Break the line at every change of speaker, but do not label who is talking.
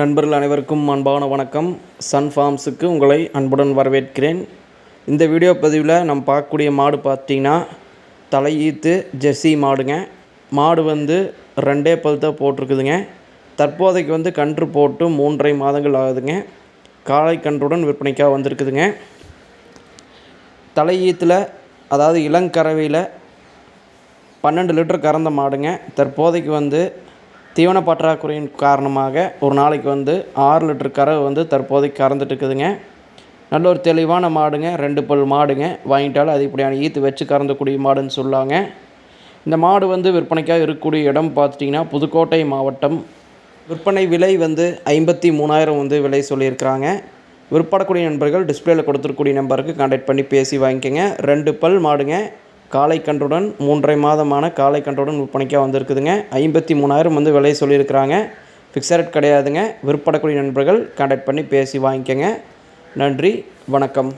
நண்பர்கள் அனைவருக்கும் அன்பான வணக்கம். சன் ஃபார்ம்ஸுக்கு உங்களை அன்புடன் வரவேற்கிறேன். இந்த வீடியோ பதிவில் நம்ம பார்க்கக்கூடிய மாடு பார்த்தீங்கன்னா தலையீத்து ஜெர்சி மாடுங்க. மாடு வந்து ரெண்டே பல் தான் போட்டிருக்குதுங்க. தற்போதைக்கு வந்து கன்று போட்டு மூன்றரை மாதங்கள் ஆகுதுங்க. காளை கன்றுடன் விற்பனைக்காக வந்திருக்குதுங்க. தலையீத்தில் அதாவது இளங்கறவையில் பன்னெண்டு லிட்டர் கறந்த மாடுங்க. தற்போதைக்கு வந்து தீவன பற்றாக்குறையின் காரணமாக ஒரு நாளைக்கு வந்து ஆறு லிட்டர் கறவை வந்து தற்போதைக்கு கறந்துட்டு இருக்குதுங்க நல்ல ஒரு தெளிவான மாடுங்க. ரெண்டு பல் மாடுங்க. வாங்கிட்டாலும் அதிகப்படியான ஈத்து வச்சு கறந்தக்கூடிய மாடுன்னு சொல்லாங்க. இந்த மாடு வந்து விற்பனைக்காக இருக்கக்கூடிய இடம் பார்த்துட்டிங்கன்னா புதுக்கோட்டை மாவட்டம். விற்பனை விலை வந்து ஐம்பத்தி மூணாயிரம் வந்து விலை சொல்லியிருக்கிறாங்க. விற்படக்கூடிய நண்பர்கள் டிஸ்பிளேயில் கொடுத்துருக்கூடிய நம்பருக்கு கான்டாக்ட் பண்ணி பேசி வாங்கிக்கோங்க. ரெண்டு பல் மாடுங்க. காளை கன்றுடன் மூன்றரை மாதமான காலைக்கன்றுடன் விற்பனைக்காக வந்திருக்குதுங்க. ஐம்பத்தி மூணாயிரம் வந்து விலை சொல்லியிருக்கிறாங்க. ஃபிக்ஸட் கிடையாதுங்க. விற்படக்கூடிய நண்பர்கள் கான்டாக்ட் பண்ணி பேசி வாங்கிக்கோங்க. நன்றி. வணக்கம்.